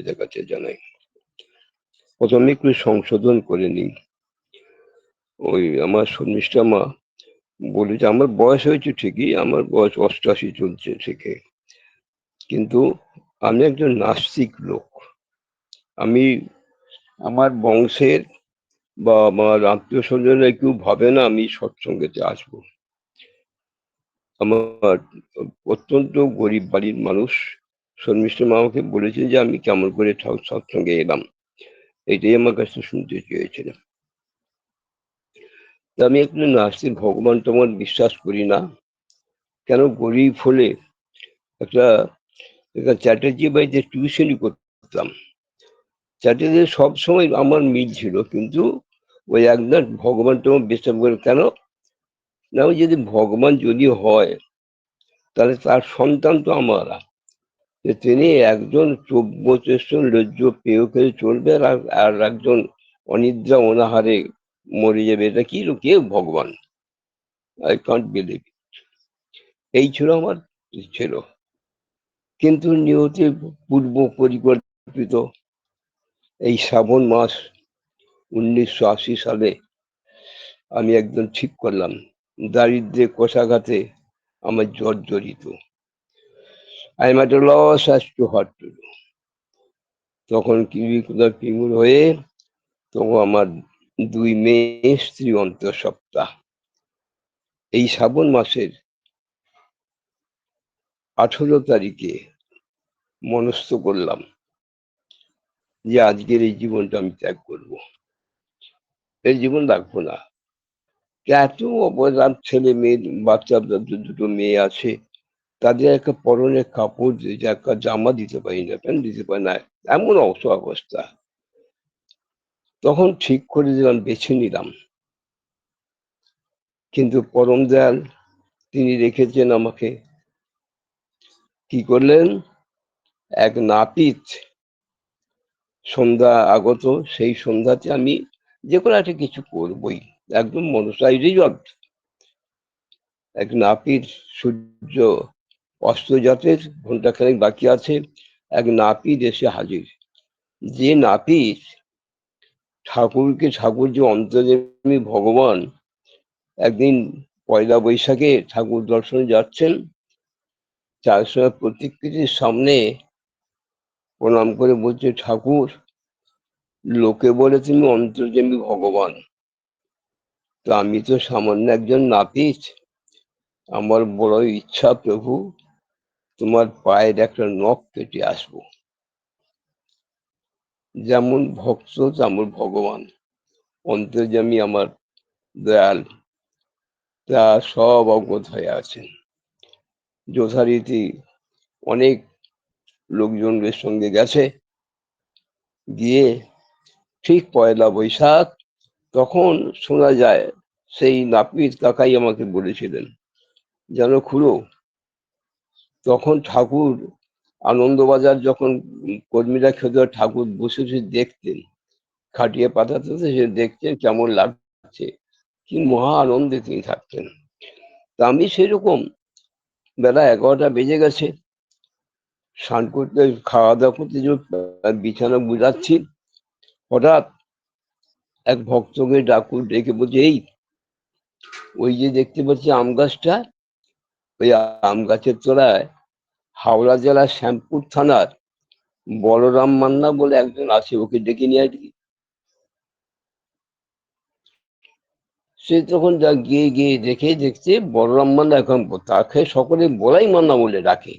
আপনাদের কাছে জানাই। প্রথমে একটু সংশোধন করে নিই। ওই আমার শর্মিষ্ঠা মা বলে যে আমার বয়স হয়েছে ঠিকই, আমার বয়স অষ্টআশি চলছে থেকে কিন্তু আমি একজন নাস্তিক লোক। আমি আমার বংশের বা আমার আত্মীয় স্বজনরা কেউ ভাবে না আমি সৎসঙ্গেতে আসব। আমার অত্যন্ত গরিব বাড়ির মানুষ শর্মিষ্ঠ মা আমাকে বলেছেন যে আমি কেমন করে সৎসঙ্গে এলাম। এটাই আমার কাছে শুনতে চেয়েছিলাম। আমি একটু নাস্তিক ভগবান তোমার বিশ্বাস করি না। কেন গরিব হলে একটা একটা চ্যাটার্জি বাড়িতে টিউশনই করতাম, চ্যাটার্জি সব সময় আমার মিল ছিল, কিন্তু ওই একদম ভগবান তোমার বিশ্বাস করে, কেন? না যদি ভগবান যদি হয়, তাহলে তার সন্তান তো আমার। যে তিনি একজন চব্য চেষ্টন লজ্জ পেয় করে চলবে আর আর একজন অনিদ্রা অনাহারে মরে যাবে। এটা কি কে? ভগবান। আই কান্ট বিলিভ এই ছিল আমার ছিল। কিন্তু নিয়তে পূর্ব পরিকল্পিত এই শ্রাবণ মাস উনিশশো আশি সালে আমি একদম ঠিক করলাম। দারিদ্রে কষাঘাতে আমার জর্জরিত I at loss as to heart to তখন কিবি কোথাও পিঙ্গুর হয়ে তখন আমার দুই মেয়ে স্ত্রী অন্তর সপ্তাহ। এই শ্রাবণ মাসের আঠেরো তারিখে মনস্থ করলাম যে আজকের এই জীবনটা আমি ত্যাগ করব। এই জীবন রাখব না। এত অবদান ছেলে মেয়ে বাচ্চা দুটো মেয়ে আছে। তাদের একটা পরনের কাপড় একটা জামা দিতে পারি না প্যান্ট দিতে পারি না, এমন অবস্থা তখন ঠিক করে দিলাম, বেছে নিলাম। কিন্তু পরম দয়াল তিনি রেখেছেন আমাকে। কি করলেন? এক নাপিত সন্ধ্যা আগত, সেই সন্ধ্যাতে আমি যে কোনো একটা কিছু করবই, একদম মনসাই রিজল্ট এক নাপিত সূর্য অস্তজাতের ঘন্টাখানেক বাকি আছে, এক নাপিত এসে হাজির। যে নাপিত ঠাকুরকে ঠাকুর যে অন্তর্দেবী ভগবান একদিন পয়লা বৈশাখে ঠাকুর দর্শনে যাচ্ছেন চার সময় প্রতিকৃতির সামনে প্রণাম করে বলছে, ঠাকুর, লোকে বলে তুমি অন্তর্জমী ভগবান। তো আমি তো সামান্য একজন নাপিত, আমার বড় ইচ্ছা প্রভু তোমার পায়ের একটা নখ কেটে আসব। যেমন ভক্ত, তেমন ভগবান। অন্তর্জামী আমার দয়াল, তা সব অবগত হয়ে আছেন। যথারীতি অনেক লোকজনের সঙ্গে গেছে। গিয়ে ঠিক পয়লা বৈশাখ তখন শোনা যায়, সেই নাপিত কাকাই আমাকে বলেছিলেন, যেন খুঁড়ো তখন ঠাকুর আনন্দবাজার যখন কর্মীরা খেত ঠাকুর বসে বসে দেখতেন, খাটিয়ে পাঠাতে সে দেখতেন কেমন লাগছে, কি মহা আনন্দে তিনি থাকতেন। তা আমি সেরকম বেলা এগারোটা বেজে গেছে, স্নান করতে খাওয়া দাওয়া করতে বিছানা বুঝাচ্ছি হঠাৎ এক ভক্তকে ডাকুর ডেকে বলছে, এই, ওই যে দেখতে পাচ্ছি আম গাছটা ওই আম গাছের তলায় হাওড়া জেলার শ্যামপুর থানার বলরাম মান্না বলে একজন আছে, ওকে ডেকে নিয়ে আসবি। সে তখন যা গিয়ে গিয়ে দেখে, দেখছে বলরাম মান্না এখন তাকে সকলে বলাই মান্না বলে ডাকে।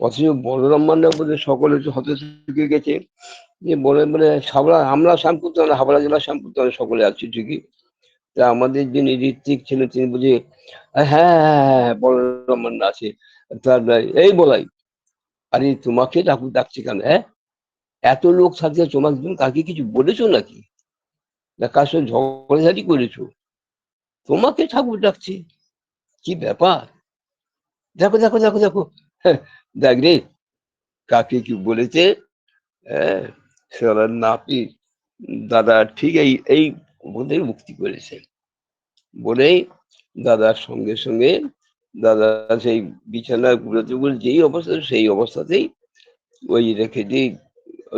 অথচ বলরাম মান্না বলে সকলে হতে শিখে গেছে। যে বলে বলে সাবলা আমরা শ্যামপুর থানা হাবড়া জেলার শ্যামপুর থানা সকলে আছি ঠিকই। আমাদের যিনি ঋত্বিক ছিলেন তিনি বুঝে হ্যাঁ হ্যাঁ হ্যাঁ বলরাম আছে। তার এই বলাই আরে তোমাকে ঠাকুর ডাকছে কেন হ্যাঁ? এত লোক থাকতে তোমাকে তুমি কাকে কিছু বলেছ নাকি? না কার সঙ্গে ঝগড়াঝাড়ি করেছ? তোমাকে ঠাকুর ডাকছে। কি ব্যাপার? দেখো দেখো দেখো দেখো হ্যাঁ, দেখ রে কাকে কি বলেছে হ্যাঁ নাপি দাদা ঠিক এই এই বোধের মুক্তি করেছে বলেই দাদার সঙ্গে সঙ্গে দাদা সেই বিছানা গুলোতে যেই অবস্থা সেই অবস্থাতেই ওই রেখে দিয়ে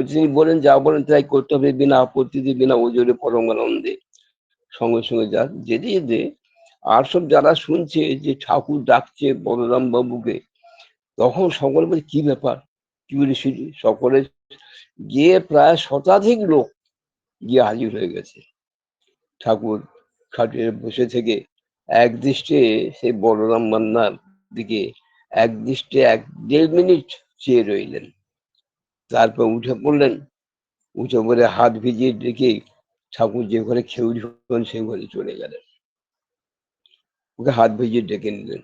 তিনি বলেন, যা বলেন তাই করতে হবে বিনা আপত্তিতে বিনা ওজোরে পরমানন্দে। সঙ্গে সঙ্গে যা যেতে যেতে আর সব যারা শুনছে যে ঠাকুর ডাকছে বলরাম বাবুকে, তখন সকলে বলে, কি ব্যাপার? কি বলেছিল সকলে গিয়ে প্রায় শতাধিক লোক গিয়ে হাজির হয়ে গেছে। ঠাকুর খাটে বসে থেকে এক দৃষ্টে সেই বলরাম মান্নার দিকে এক দৃষ্টে এক দেড় মিনিট চেয়ে রইলেন। তারপর উঠে পড়লেন, উঠে পড়ে হাত ভিজিয়ে ডেকে ঠাকুর যে ঘরে খেউরি হন সে ঘরে চলে গেলেন। ওকে হাত ভিজিয়ে ডেকে নিলেন।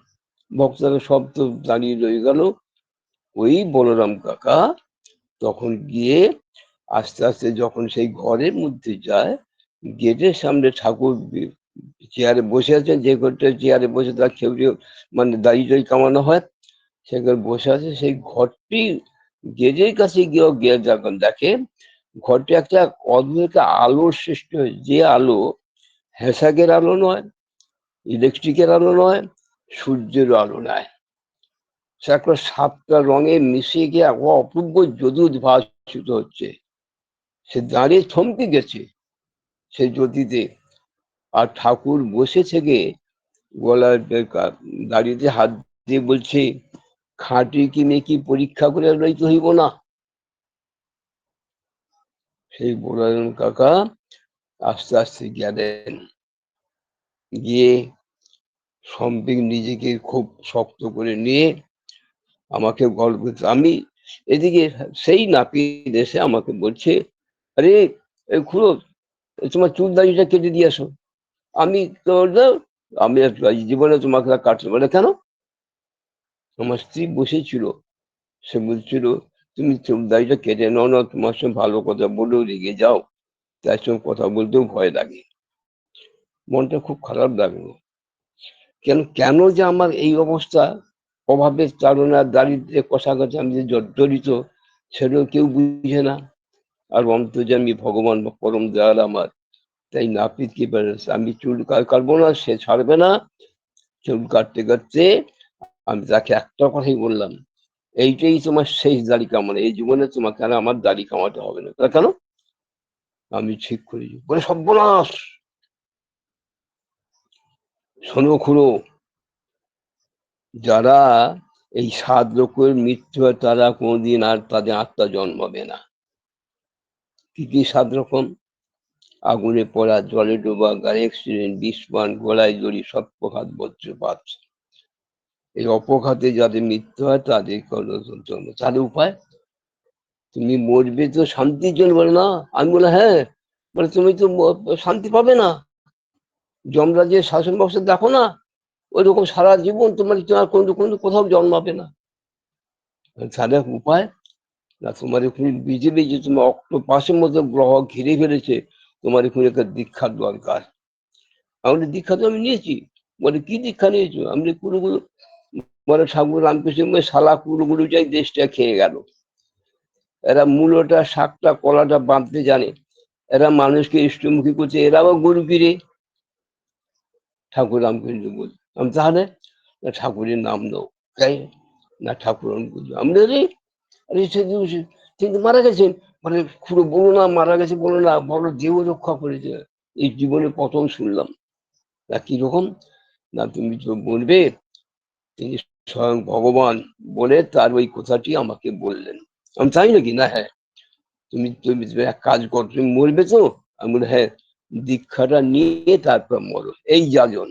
ভক্তরা সব তো দাঁড়িয়ে রয়ে গেল। ওই বলরাম কাকা তখন গিয়ে আস্তে আস্তে যখন সেই ঘরের মধ্যে যায় গেটের সামনে ঠাকুর চেয়ারে বসে আছেন, যে ঘরটা চেয়ারে বসে তার খেউরি মানে দাড়ি টাড়ি কামানো হয় সেখানে বসে আছে, সেই ঘরটি গেজের কাছে গিয়ে গিয়ে যখন দেখে, ঘরটি একটা অদ্ভুত আলোর সৃষ্টি হয়, যে আলো হেসাকের আলো নয়, ইলেকট্রিকের আলো নয়, সূর্যের আলো নয়। সে একটা সাতটা রঙে মিশিয়ে গিয়ে অপূর্ব যদু উদ্ভাসিত হচ্ছে। সে দাঁড়িয়ে থমকে গেছে। সে জ্যোতিতে আর ঠাকুর বসে থেকে গলার দাঁড়িয়ে হাত দিয়ে বলছে, খাঁটি কিনে কি পরীক্ষা করে লইতে হইব না? সেই বললেন কাকা আস্তে আস্তে গেলেন গিয়ে সম্পিক নিজেকে খুব শক্ত করে নিয়ে, আমাকে গল্প আমি এদিকে সেই নাপিত এসে আমাকে বলছে, আরে খুড়ো তোমার চুল দাড়িটা কেটে দিয়ে আসো। আমি আমি জীবনে তোমাকে কাটতে বলে কেন? আমার স্ত্রী বসেছিল, সে বলছিল, তুমি চুল দাড়িটা কেটে নাও না, তোমার সঙ্গে ভালো কথা বলেও রেগে যাও। তার সঙ্গে কথা বলতেও ভয় লাগে। মনটা খুব খারাপ লাগল। কেন কেন যে আমার এই অবস্থা? অভাবের চালনা দারিদ্রে কষাকষি আমি যে জর্জরিত, সেটাও কেউ বুঝে না। আর অন্তর্জামী ভগবান বা পরম দয়াল আমার। তাই নাপিত কি আমি চুল কাটবো না, সে ছাড়বে না। চুল কাটতে কাটতে আমি তাকে একটা কথাই বললাম, এইটাই তোমার শেষ দাড়ি কামানো এই জীবনে তোমাকে আর আমার দাড়ি কামাতে হবে না। তা কেন? আমি ঠিক করেছি বলে, সর্বনাশ! শোনো খুঁড়ো, যারা এই সাত লোকের মৃত্যু হয় তারা কোনোদিন আর তাদের আত্মা জন্মাবে না। কি সাত রকম। আগুনে পড়া, জলে ডোবা, গাড়ি অ্যাক্সিডেন্ট বিস্ফোরণ গলায় দড়ি সৎপঘাত বজ্রপাত। এই অপঘাতে যাদের মৃত্যু হয়, তাদের জন্য তাহলে উপায়? তুমি মরবে তো শান্তির জন্য বলে না? আমি বলে হ্যাঁ। বলে, তুমি তো শান্তি পাবে না। যমরাজের শাসন ব্যবস্থা দেখো না। ওই রকম সারা জীবন তোমার তোমার কোনো কোনো কোথাও জন্মাবে না। তাহলে উপায়? না তোমার এখানে বিজেপি যে তোমার পাশের মতো গ্রহ ঘিরে ফেলেছে তোমার এখানে একটা দীক্ষার দরকার। আমাদের দীক্ষা তো আমি নিয়েছি। বলে, কি দীক্ষা নিয়েছো? আমি কুরুগুলো বলে, ঠাকুর রামকৃষ্ণ সালা কুরুগুলো চাই দেশটা খেয়ে গেল। এরা মূলটা, শাকটা, কলাটা বাঁধতে জানে। এরা মানুষকে ইষ্টমুখী করছে। এরাও গরু ফিরে ঠাকুর রামকৃষ্ণ বল, আমি তাহলে ঠাকুরের নাম দাও তাই না ঠাকুর আমরা রে কিন্তু মারা গেছেন। মানে খুঁড়ো বলো না, মারা গেছে বলো না বলো দেহ রক্ষা করেছে। এই জীবনে পতন শুনলাম। না কীরকম না, তুমি তো বলবে। তিনি স্বয়ং ভগবান বলে তার ওই কথাটি আমাকে বললেন। আমি চাই নাকি? না হ্যাঁ। তুমি তুমি এক কাজ কর, তুমি মরবে তো? আমি বলি হ্যাঁ। দীক্ষাটা নিয়ে তারপর মরো। এই যাজন।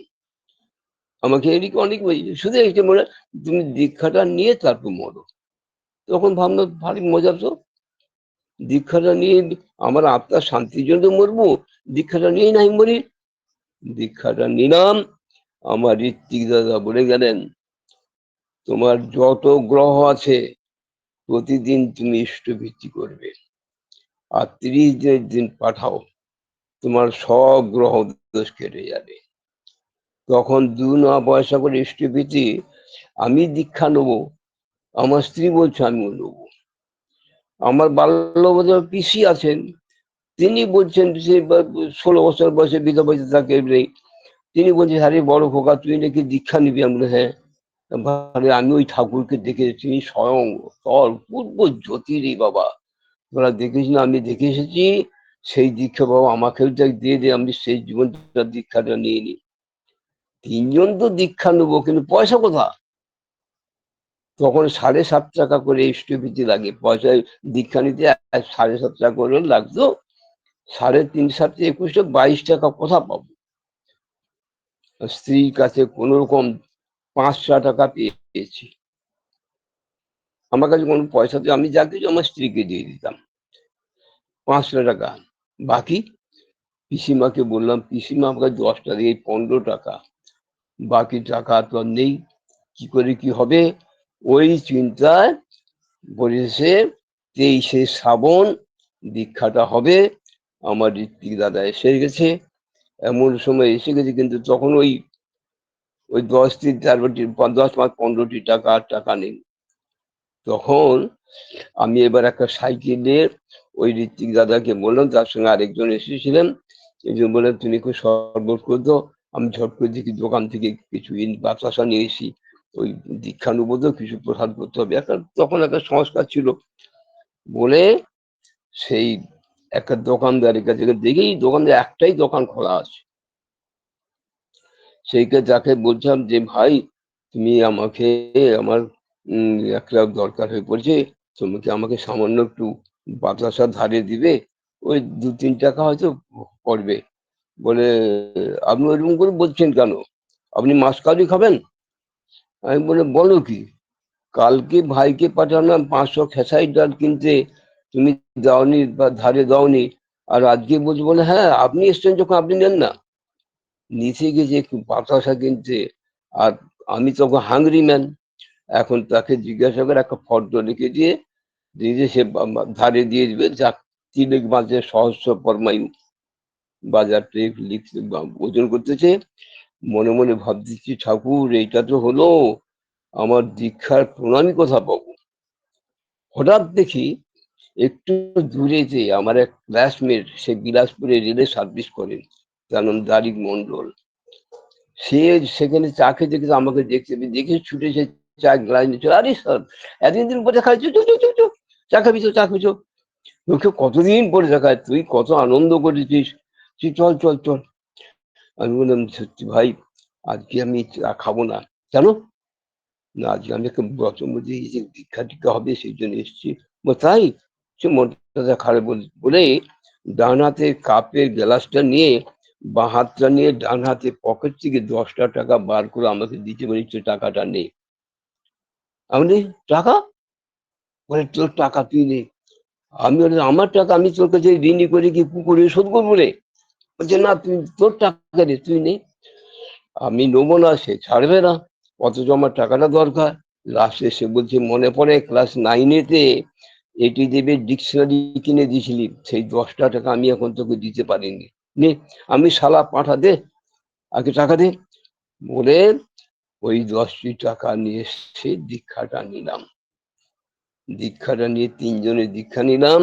আমাকে এদিকে অনেক শুধু একটা মনে তুমি দীক্ষাটা নিয়ে তারপর মরো। তখন ভাবনা ভারী মজা তো। দীক্ষাটা নিয়ে আমার আত্মার শান্তির জন্য মরবো, দীক্ষাটা নিয়ে নাই মরি। দীক্ষাটা নিলাম। আমার ঋত্বিক দাদা বলে গেলেন, তোমার যত গ্রহ আছে, প্রতিদিন তুমি ইষ্টভিত্তি করবে। আর তিরিশ দিনের দিন পাঠাও, তোমার সব গ্রহ দোষ কেটে যাবে। তখন দু না পয়সা করে ইষ্টভীতি আমি দীক্ষা নেব আমার স্ত্রী বলছে আমি নেব। আমার বাল্যবধ পিসি আছেন, তিনি বলছেন সে ষোলো বছর বয়সে বিধবা থাকে তিনি বলছেন, আরে বড় খোকা, তুই নাকি দীক্ষা নিবি? আমরা হ্যাঁ। আমি ওই ঠাকুরকে দেখে তিনি স্বয়ং পূর্ব জ্যোতিরই বাবা। তোরা দেখেছি না, আমি দেখে এসেছি, সেই দীক্ষা বাবা আমাকেও দিয়ে দিয়ে আমি সেই জীবনটা দীক্ষাটা নিয়ে নিই তিনজন তো দীক্ষা নেব, কিন্তু পয়সা কোথা তখন সাড়ে সাত টাকা করে স্টুপিটি লাগে। পয়সা দীক্ষা নিতে সাড়ে সাত টাকা করে লাগতো। সাড়ে তিন সাত একুশটা বাইশ টাকা কোথা পাবো। স্ত্রীর কাছে কোন রকম পাঁচশো টাকা পেয়েছি। আমার কাছে কোনো পয়সা দিয়ে আমি যা কিছু আমার স্ত্রীকে দিয়ে দিতাম। পাঁচশো টাকা। বাকি পিসিমাকে বললাম, পিসিমা, আমাকে দশটা দিয়ে পনেরো টাকা। বাকি টাকা তো নেই। কি করে কি হবে? ওই চিন্তায় বলেছে তেইশে শ্রাবণ দীক্ষাটা হবে। আমার ঋত্বিক দাদা এসে গেছে। এমন সময় এসে গেছে কিন্তু তখন ওই ওই দশ তিন চারটি দশ পাঁচ পনেরোটি টাকা আর টাকা নেই। তখন আমি এবার একটা সাইকেলের ওই ঋত্বিক দাদাকে বললাম, তার সঙ্গে আরেকজন এসেছিলেন। এই জন্য বললাম তুমি খুব শরবত করে দাও আমি ঝট করে দেখি দোকান থেকে কিছু বাতাসা নিয়ে এসি ওই দীক্ষানুবোধ কিছু প্রসাদ করতে হবে। একটা তখন একটা সংস্কার ছিল বলে সেই একটা দোকানদারের কাছে দেখি দোকানদার একটাই দোকান খোলা আছে। সেইকে যাকে বলছিলাম যে, ভাই, তুমি আমাকে, আমার একটা দরকার হয়ে পড়ছে, তোমাকে আমাকে সামান্য একটু বাতাসা ধারে দিবে, ওই দু তিন টাকা হয়তো পড়বে। বলে, আপনি ওইরকম করে বলছেন কেন? আপনি মাছ কাজই খাবেন? আমি বলে বলো কি? কালকে ভাইকে পাঠালাম পাঁচশো খেসাই ডাল কিনতে। তুমি দাওনি বা ধারে দাওনি। আর আজকে বলছো, বলে হ্যাঁ আপনি এসছেন যখন, আপনি নেন না। নিচে গেছে একটু বাতাসা কিনতে আর আমি তখন হাংরি ম্যান এখন তাকে জিজ্ঞাসা করে একটা ফর্দ লিখে দিয়ে দিয়ে সে ধারে দিয়ে দিবে। যা তিলেক মাঝে সহস্র পরমায়ু বাজারটা লিখতে ওজন করতেছে। মনে মনে ভাবতেছি, ঠাকুর, এইটা তো হলো আমার দীক্ষার প্রণামী কথা পাবো হঠাৎ দেখি একটু দূরে যে আমার এক ক্লাসমেট, সে বিলাসপুরে রেলে সার্ভিস করেন, তার নাম দারিক মন্ডল সে সেখানে চা খেতে খেতে আমাকে দেখতে দেখে ছুটে সে চা গ্লাস নিয়ে চলে, আরে স্যার এতদিন দিন পরে খাইছো চো চো চো চা খাবিছো চা খাবিছো তোকে কতদিন পরে দেখায় তুই কত আনন্দ করেছিস? তুই চল চল চল। আমি বললাম, সত্যি ভাই, আজকে আমি চা খাব না। কেন? না, আজকে আমি একটা ব্রতর মধ্যে দীক্ষা টিক্ষা হবে, সেই জন্য এসেছি। তাই? সে মনটা খারাপ বলে ডান হাতে কাপের গ্লাসটা নিয়ে, বা হাতটা নিয়ে ডান হাতে পকেট থেকে দশটা টাকা বার করে আমাকে দিতে বলেছে টাকাটা নেই আমি টাকা? বলে, তোর টাকা তুই নেই আমি আমার টাকা আমি তোর কাছে ঋণই করে কি পুকুরে শোধ করব রে? বলছে, না, তুই তোর টাকা রে তুই নেই আমি নেব না, সে ছাড়বে না, অথচ আমার টাকাটা দরকার। লাস্টে সে বলছে, মনে পড়ে ক্লাস নাইনেতে এটি দেবে ডিকশনারি কিনে দিয়েছিলি, সেই দশটা টাকা আমি এখন তোকে দিতে পারিনি। নে, আমি শালা পাঠা দে, আগে টাকা দে। বলে ওই দশটি টাকা নিয়ে সে দীক্ষাটা নিলাম। দীক্ষাটা নিয়ে তিনজনের দীক্ষা নিলাম।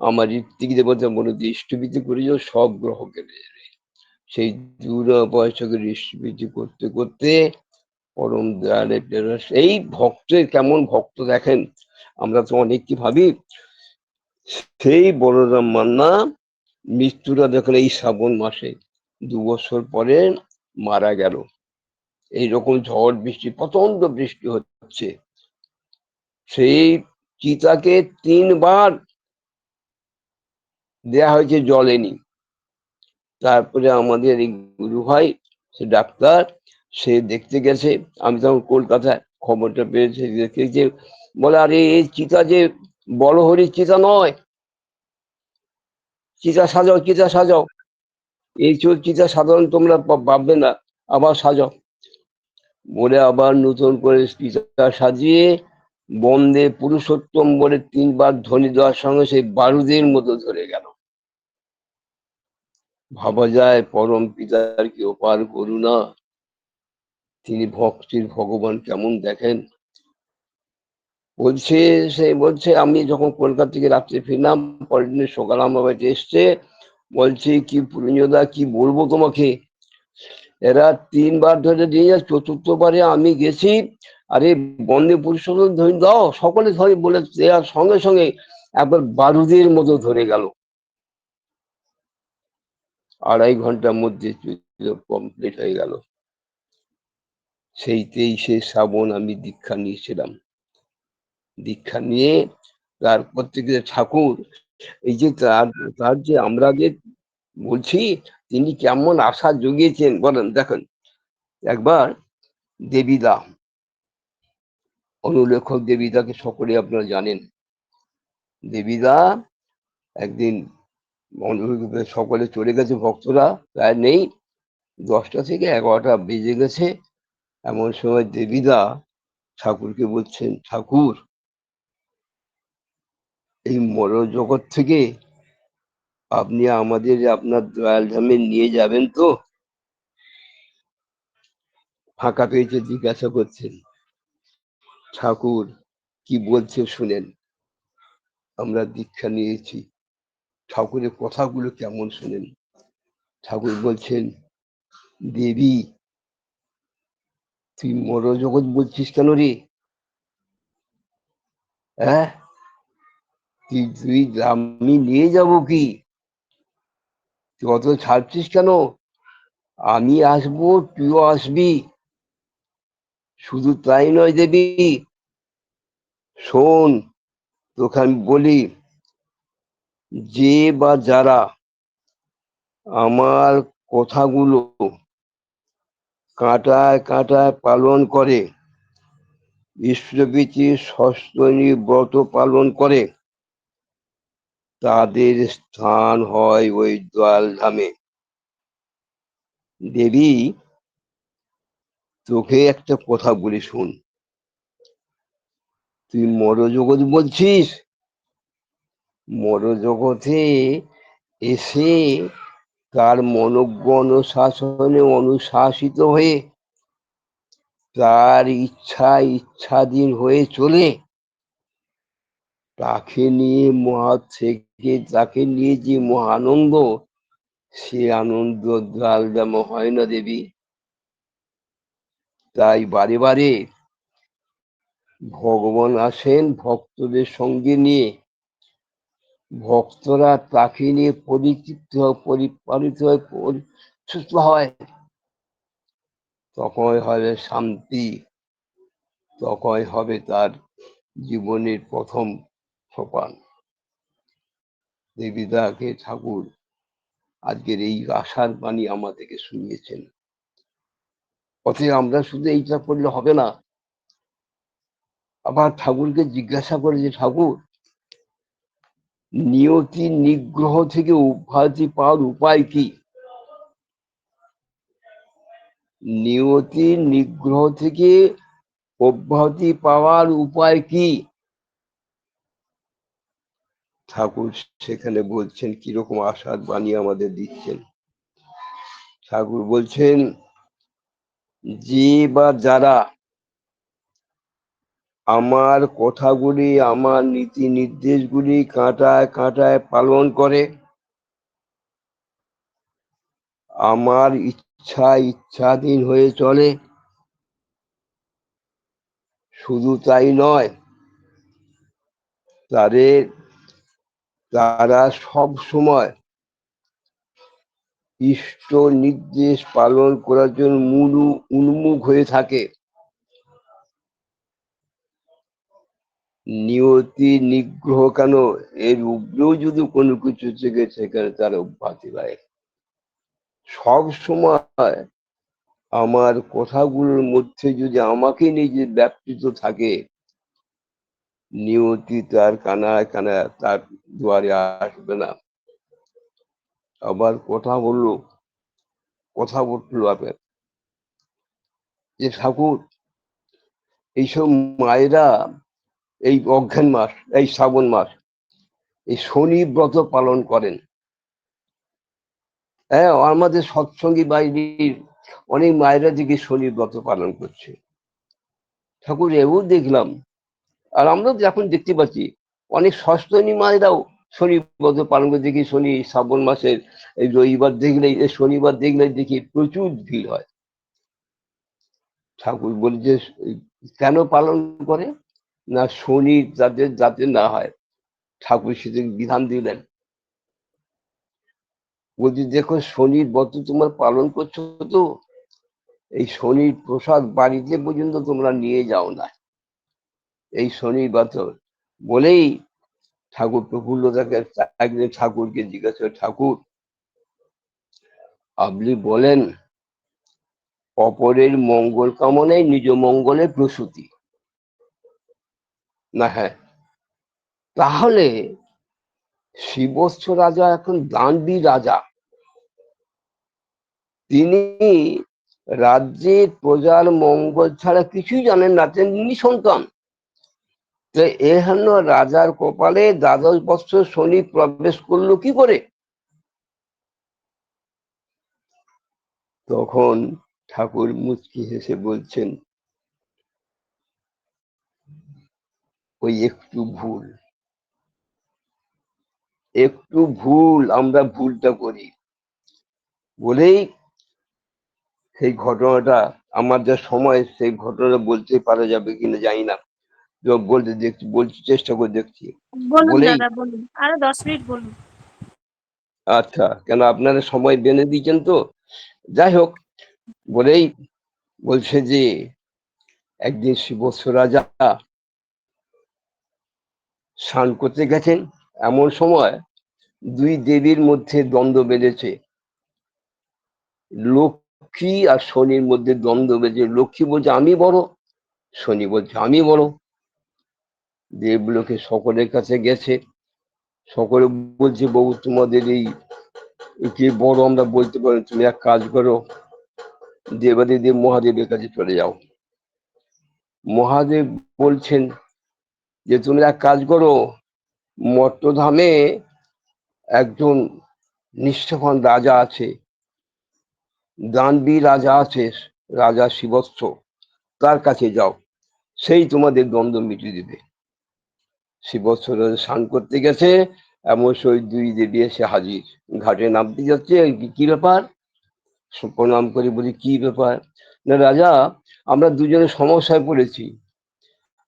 আমার ঋত্বিক দেবতা দৃষ্টিভীতি করে সব গ্রহ কেটে যাবে সেই দূর বয়সকে দৃষ্টিভীতি করতে করতে পরম দয়ালে এই ভক্তের কেমন ভক্ত দেখেন? আমরা তো অনেক কি ভাবি? সেই বলরাম মান্না মৃত্যুটা দেখেন এই শ্রাবণ মাসে। দু বছর পরে মারা গেল। এইরকম ঝড় বৃষ্টি প্রচণ্ড বৃষ্টি হচ্ছে। সেই চিতাকে তিনবার দেয়া হয়েছে জলেনি তারপরে আমাদের এই গুরু ভাই, সে ডাক্তার, সে দেখতে গেছে। আমি তখন কলকাতায় খবরটা পেয়েছে দেখেছে বলে, আরে, এই চিতা যে বড় হরির চিতা নয়। চিতা সাজাও চিতা সাজাও। এই চোর চিতা সাধারণ তোমরা ভাববে না, আবার সাজাও। বলে আবার নতুন করে চিতা সাজিয়ে বন্দে পুরুষোত্তম বলে তিনবার ধ্বনি দেওয়ার সঙ্গে সেই বারুদের মতো ধরে গেল। ভাবা যায়, পরম পিতার কি অপার করুণা? তিনি ভক্তির ভগবান কেমন দেখেন? বলছে, সে বলছে, আমি যখন কলকাতা থেকে রাত্রে ফিরলাম, পরের দিন সকাল আমার বাড়িতে এসছে, বলছে, কি পুরঞ্জদা কি বলব তোমাকে? এরা তিনবার ধরে দিয়ে যায়, চতুর্থবারে আমি গেছি, আরে বন্দে পুরুষোত্তম ধরে দাও, সকলে ধরে বলে সঙ্গে সঙ্গে একবার বারুদের মতো ধরে গেল। আড়াই ঘণ্টার মধ্যে কমপ্লিট হয়ে গেল। সেই তেইশে শ্রাবণ আমি দীক্ষা নিয়েছিলাম। দীক্ষা নিয়ে তারপর থেকে ঠাকুর, এই যে তার তার যে আমরা যে বলছি, তিনি কেমন আশা জগিয়েছেন, বলেন, দেখেন, একবার দেবীদা, অনুলেখক দেবীদাকে সকলে আপনারা জানেন। দেবীদা একদিন সকলে চলে গেছে, ভক্তরা প্রায় নেই। দশটা থেকে এগারোটা বেজে গেছে। এমন সময় দেবীদা ঠাকুরকে বলছেন, ঠাকুর, এই মর জগৎ থেকে আপনি আমাদের আপনার দয়াল ধামে নিয়ে যাবেন তো? ফাঁকা পেয়েছে, জিজ্ঞাসা করছেন, ঠাকুর, কি বলছে শুনেন, আমরা দীক্ষা নিয়েছি। ঠাকুরের কথাগুলো কেমন শুনেন? ঠাকুর বলছেন, দেবী, তুই মরজগৎ বলছিস কেন রে? হ্যাঁ? তুই তুই আমি নিয়ে যাব কি? তুই অত ছাড়ছিস কেন? আমি আসব, তুইও আসবি। শুধু তাই নয় দেবী, শোন, তোকে আমি বলি যে বা যারা আমার কথাগুলো কাঁটায় কাঁটায় পালন করে ইষ্টভীতি সস্তনী ব্রত পালন করে, তাদের স্থান হয় ওই দয়াল ধামে। দেবী, তোকে একটা কথা বলি শুন। তুই মরজগৎ বলছিস? মরজগতে এসে তার মনজ্ঞ অনুশাসনে অনুশাসিত হয়ে তার ইচ্ছা ইচ্ছাধীন হয়ে চলে। তাকে নিয়ে মহা থেকে তাকে নিয়ে যে মহানন্দ, সে আনন্দ দাম হয় না দেবী। তাই বারে বারে ভগবান আসেন ভক্তদের সঙ্গে নিয়ে। ভক্তরা তাকে নিয়ে পরিচিত পরিপালিত হয় হয়। তখন হবে শান্তি। তখন হবে তার জীবনের প্রথম সোপান। দেবীদাকে ঠাকুর আজকের এই আশার বাণী আমাদেরকে শুনিয়েছেন। অতএব আমরা শুধু এইটা করলে হবে না। আবার ঠাকুরকে জিজ্ঞাসা করে যে, ঠাকুর নিয়তি নিগ্রহ থেকে উপাধি পাওয়ার উপায় কি? নিয়তি নিগ্রহ থেকে অব্যাহতি পাওয়ার উপায় কি? ঠাকুর সেখানে বলছেন, কীরকম আশার বাণী আমাদের দিচ্ছেন? ঠাকুর বলছেন, যে বা যারা আমার কথাগুলি, আমার নীতি নির্দেশগুলি কাঁটায় কাঁটায় পালন করে। আমার ইচ্ছা ইচ্ছাধীন হয়ে চলে। শুধু তাই নয় তাদের তারা সব সময় ইষ্ট নির্দেশ পালন করার জন্য মূল উন্মুখ হয়ে থাকে। নিয়তি নিগ্রহ কেন? এর উপরেও যদি কোনো কিছু থেকে সেখানে তার অভ্যাতি পায় সব সময় আমার কথাগুলোর মধ্যে যদি আমাকে নিজে ব্যাপৃত থাকে, নিয়তি তার কানায় কানায় তার দুয়ারে আসবে না। আবার কথা বলল কথা বলল আপনার যে ঠাকুর, এইসব মায়েরা এই অজ্ঞান মাস, এই শ্রাবণ মাস, এই শনি ব্রত পালন করেন। হ্যাঁ আমাদের সৎসঙ্গী বাহিনীর অনেক মায়েরা দিকে শনি ব্রত পালন করছে। ঠাকুর, এও দেখলাম। আর আমরা এখন দেখতে পাচ্ছি, অনেক সস্তনী মায়েরাও শনি ব্রত পালন করে দেখি, শনি শ্রাবণ মাসের এই রবিবার দেখলেই শনিবার দেখলেই দেখি প্রচুর ভিড় হয়। ঠাকুর বলি যে কেন পালন করে? না শনি যাদের যাতে না হয়। ঠাকুর সেদিন বিধান দিলেন। বলছি, দেখো, শনির ব্রত তোমার পালন করছ তো? এই শনির প্রসাদ বাড়িতে পর্যন্ত তোমরা নিয়ে যাও না। এই শনির ব্রত। বলেই ঠাকুর প্রফুল্ল থাকে একদিন ঠাকুরকে জিজ্ঞাসা ঠাকুর, আপনি বলেন, অপরের মঙ্গল কামনায় নিজ মঙ্গলের প্রসূতি। না হ্যাঁ। তাহলে শিবস্থ রাজা এখন দানবী রাজা। তিনি রাজ্যের প্রজার মঙ্গল ছাড়া কিছুই জানেন না, তিনি সন্তান। তো এহেন রাজার কপালে দ্বাদশ বৎসর শনি প্রবেশ করল কি করে? তখন ঠাকুর মুচকি হেসে বলছেন ওই একটু ভুল। একটু ভুল আমরা ভুলটা করি। বলেই সেই ঘটনাটা আমার যা সময় সেই ঘটনাটা বলতে পারা যাবে কিনা জানি না। বলতে দেখছি বলছি চেষ্টা করে দেখছি। আরও দশ মিনিট বলুন। আচ্ছা কেন আপনারা সময় বেঁধে দিয়েছেন তো? যাই হোক বলেই বলছে যে একদিন শিবস্ব রাজা স্নান করতে গেছেন, এমন সময় দুই দেবীর মধ্যে দ্বন্দ্ব বেঁধেছে। লক্ষ্মী আর শনির মধ্যে দ্বন্দ্ব বেঁধেছে। লক্ষ্মী বলছে, আমি বড়। শনি বলছে, আমি বড়। দেবলোকে সকলের কাছে গেছে। সকলে বলছে বউ তোমাদের এই কে বড় আমরা বলতে পারি তুমি এক কাজ করো, দেবাদিদেব মহাদেবের কাছে চলে যাও। মহাদেব বলছেন যে তুমি এক কাজ করো, মর্তধামে একজন নিষ্ঠাবান রাজা আছে দানবী রাজা আছে, রাজা শিবস্থ, তার কাছে যাও, সেই তোমাদের দ্বন্দ্ব মিটিয়ে দেবে। শিবস্থ রাজা স্নান করতে গেছে, এমন সই দুই দেবী এসে হাজির। ঘাটে নামতে যাচ্ছে কি ব্যাপার? প্রণাম করে বলি, কি ব্যাপার? না, রাজা, আমরা দুজনে সমস্যায় পড়েছি।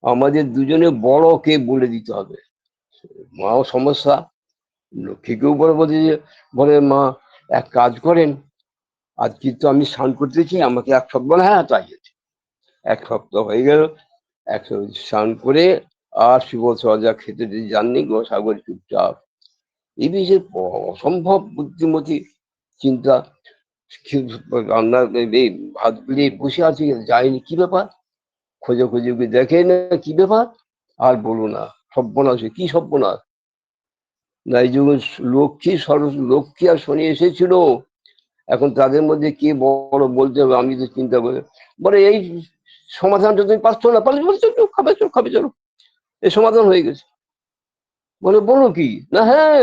আমাদের দুজনে বড় কে বলে দিতে হবে। মাও সমস্যা, লক্ষ্মীকেও বলে বলে যে, বলে মা, এক কাজ করেন, আজকে তো আমি স্নান করতেছি আমাকে এক সপ্তাহ, বলে হ্যাঁ তাই আছে। এক সপ্তাহ হয়ে গেল, এক সপ্তাহ স্নান করে আর শিব রাজা খেতে দিয়ে যাননি গো, সাগর চুপচাপ। এই বিষয়ে অসম্ভব বুদ্ধিমতী চিন্তা, রান্না, এই ভাত গুলি বসে আছে যায়নি কি ব্যাপার? খোঁজে খোঁজে দেখে না কি ব্যাপার? আর বলো না, সর্বনাশ, কি সর্বনাশ? না এই যখন লক্ষ্মী সরস লক্ষ্মী আর শনি এসেছিল, এখন তাদের মধ্যে কে বড় বলতে হবে আমি তো চিন্তা করি, বলে এই সমাধানটা তুমি পাচ্ছ না, পারলে চলো, খাবে চলো খাবে, চলো। এই সমাধান হয়ে গেছে। বলে, বলো কি? না হ্যাঁ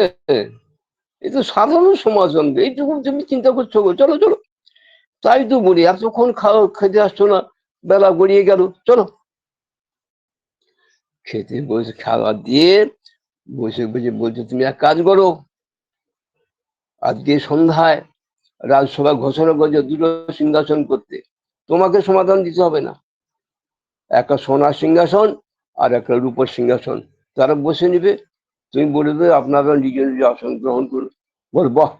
এই তো সাধারণ সমাধান, এইটুকু তুমি চিন্তা করছ চলো চলো। তাই তো বলি, এতক্ষণ খাওয়া খেতে আসছো না বেলা গড়িয়ে গেল, চলো। খেতে বসে খাওয়া দিয়ে বসে বসে বলছে, তুমি এক কাজ করো, আজকে সন্ধ্যায় রাজসভা ঘোষণা করছে দুটো সিংহাসন করতে। তোমাকে সমাধান দিতে হবে না। একটা সোনার সিংহাসন আর একটা রূপর সিংহাসন। তারা বসে নিবে। তুমি বলে দেবে, আপনারা নিজে নিজে আসন গ্রহণ করুন। বল, বাহ।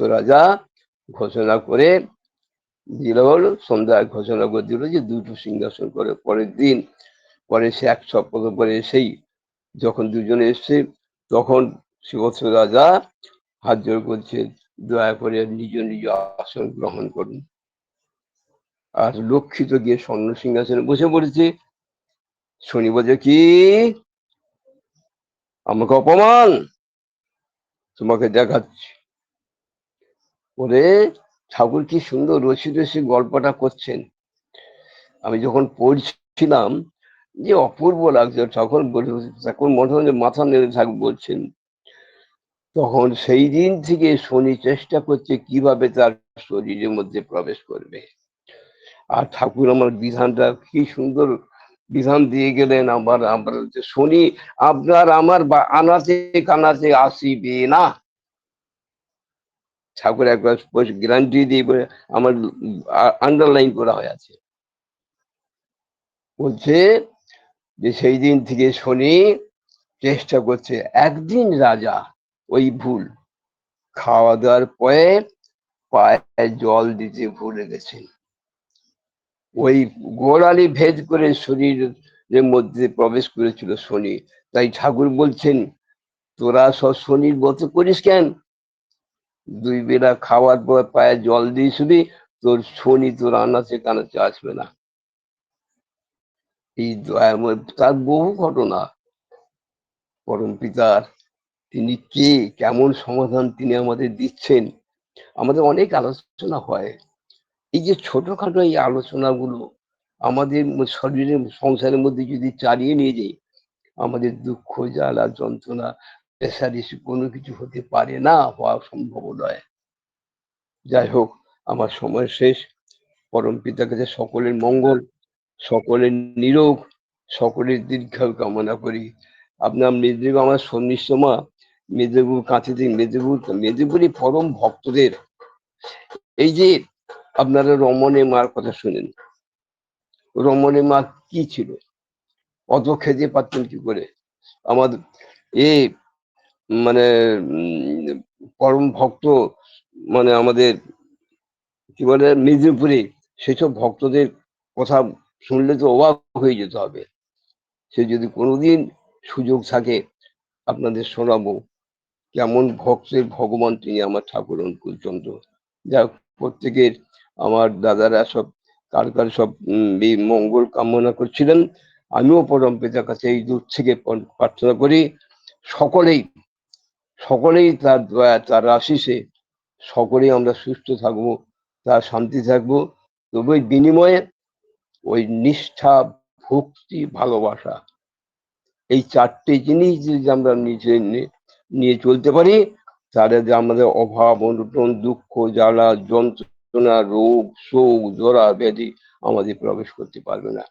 রাজা ঘোষণা করে দিল হলো সন্ধ্যায় ঘোষণা করে দিল যে দুটো সিংহাসন করে, পরের দিন, পরে সে এক সপ্তাহ পরে এসেই যখন দুজনে এসছে, তখন শিবস্ব রাজা হাত জোর করছে, দয়া করে নিজ নিজ আসন গ্রহণ করুন। আর লক্ষ্মী তো গিয়ে স্বর্ণ সিংহাসনে বসে পড়েছে। শনি বলছে, কি? আমাকে অপমান? তোমাকে দেখাচ্ছি। ওরে ঠাকুর কি সুন্দর রসি রসি গল্পটা করছেন। আমি যখন পড়ছিলাম যে অপূর্ব লাগছে বলে- তখন মনে হয় মাথা নেড়ে থাক বলছেন। তখন সেই দিন থেকে শনি চেষ্টা করছে কীভাবে তার শরীরের মধ্যে প্রবেশ করবে। আর ঠাকুর আমার বিধানটা কি সুন্দর বিধান দিয়ে গেলেন আমার আমার শনি আপনার আমার বা- আনাচে কানাচে আসিবে না। ঠাকুর একবার গ্যারান্টি দিয়ে আমার আন্ডারলাইন করা হয়ে আছে। বলছে যে সেই দিন থেকে শনি চেষ্টা করছে, একদিন রাজা ওই ভুল খাওয়া দাওয়ার পরে পায়ে জল দিতে ভুলে গেছেন। ওই গোড়ালি ভেদ করে শরীরের মধ্যে প্রবেশ করেছিল শনি। তাই ঠাকুর বলছেন, তোরা সব শনির মতো করিস কেন? দুই বেলা খাওয়ার পর পায়ে জল দিয়ে শুধু তোর শনি তোর আনাচে কানাচে আসবে না। এই তার বহু ঘটনা। পরম পিতার, তিনি কে, কেমন সমাধান তিনি আমাদের দিচ্ছেন, আমাদের অনেক আলোচনা হয়। এই যে ছোটখাটো এই আলোচনাগুলো আমাদের শরীরের, সংসারের মধ্যে যদি চালিয়ে নিয়ে যাই, আমাদের দুঃখ, জ্বালা, যন্ত্রণা প্রেসারিস কোনো কিছু হতে পারে না, হওয়া সম্ভব নয়। যাই হোক, আমার সময় শেষ। পরম পিতার কাছে সকলের মঙ্গল, সকলের নিরোগ, সকলের দীর্ঘায়ু কামনা করি। আপনার মেদিনীপুর আমার সন্নিষ্ঠমা মেদিনীপুর কাছে থেকে মেদিনীপুর, মেদিনীপুরই পরম ভক্তদের। এই যে আপনারা রমণী মার কথা শুনেন, রমণী মা কি ছিল? অত খেতে পারতেন কি করে? আমার এ মানে পরম ভক্ত মানে আমাদের কি বলে মেদিনীপুরে সেসব ভক্তদের কথা শুনলে তো অবাক হয়ে যেতে হবে। সে যদি কোনোদিন সুযোগ থাকে, আপনাদের শোনাবো। কেমন ভক্তের ভগবান তিনি আমার ঠাকুর অনুকূলচন্দ্র যা প্রত্যেকের, আমার দাদারা সব কার কার সব মঙ্গল কামনা করছিলেন। আমিও পরম পিতার কাছে এই দূর থেকে প্র- প্রার্থনা করি। সকলেই সকলেই তার তার আশিসে সকলেই আমরা সুস্থ থাকব, তার শান্তি থাকব। তবে ওই বিনিময়ে ওই নিষ্ঠা, ভক্তি, ভালোবাসা এই চারটে জিনিস যদি আমরা নিজে নিয়ে চলতে পারি, তাহলে যে আমাদের অভাব, অনটন, দুঃখ, জ্বালা, যন্ত্রণা, রোগ, শোক, জরা, ব্যাধি আমাদের প্রবেশ করতে পারবে না।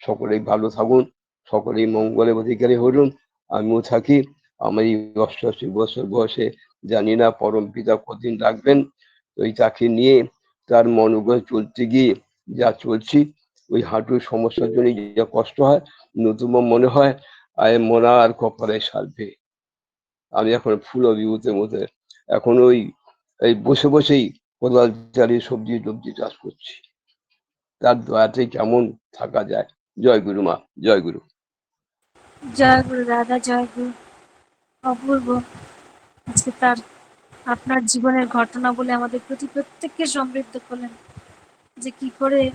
সকলেই ভালো থাকুন, সকলেই মঙ্গলের অধিকারী হলুন আমিও থাকি। আমার এই অষ্টাশি বছর বয়সে জানি না, পরম পিতা কদিন রাখবেন? ওই তাকে নিয়ে তার মনোগত চলতে গিয়ে যা চলছি, ওই হাঁটুর সমস্যার জন্য যা কষ্ট হয় নতুন মনে হয়, আয় মনা আর কপালে সারবে। আমি এখন ফুল বিভূতের মধ্যে, এখন ওই, এই বসে বসেই কোদাল চালিয়ে সবজি টবজি চাষ করছি। তার দয়াতে কেমন থাকা যায়? জয় গুরু মা, জয় গুরু। জয় গুরু দাদা, জয় গুরু। অপূর্ব। আজকে তার, আপনার জীবনের ঘটনা বলে আমাদের প্রতি প্রত্যেককে সমৃদ্ধ করলেন। যে কি করে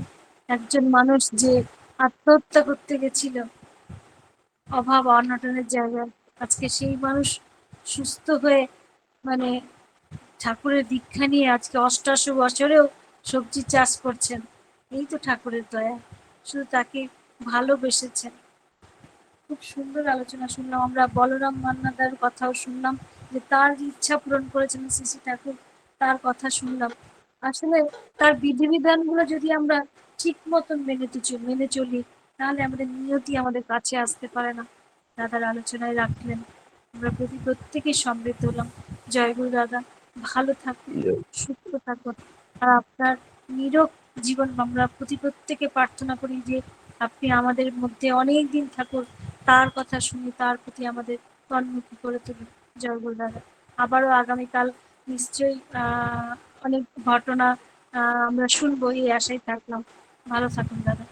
একজন মানুষ যে আত্মহত্যা করতে গেছিল, অভাব অনটনের জায়গায়, আজকে সেই মানুষ সুস্থ হয়ে মানে ঠাকুরের দীক্ষা নিয়ে আজকে অষ্টাশি বছরেও সবজি চাষ করছেন। এই তো ঠাকুরের দয়া। শুধু তাকে ভালোবেসেছেন। খুব সুন্দর আলোচনা শুনলাম। আমরা বলরাম মান্নাদার কথাও শুনলাম যে তার ইচ্ছা পূরণ করেছেন শ্রী ঠাকুর তার কথা শুনলাম। আসলে তার বিধিবিধানগুলো যদি আমরা ঠিক মতন মেনে মেনে চলি তাহলে আমাদের নিয়তি আমাদের কাছে আসতে পারে না। দাদার আলোচনায় রাখলেন। আমরা প্রতি প্রত্যেকেই সমৃদ্ধ হলাম। জয় গুরু দাদা ভালো থাকুন সুস্থ থাকুন। আর আপনার নিরোগ জীবন আমরা প্রতি প্রত্যেকে প্রার্থনা করি যে আপনি আমাদের মধ্যে অনেক দিন ঠাকুর, তার কথা শুনে তার প্রতি আমাদের তন্মুখী করে তুলুন জয়গুল দাদা আবারও আগামীকাল নিশ্চয়ই অনেক ঘটনা আমরা শুনব, এই আশায় থাকলাম। ভালো থাকুন, দাদা।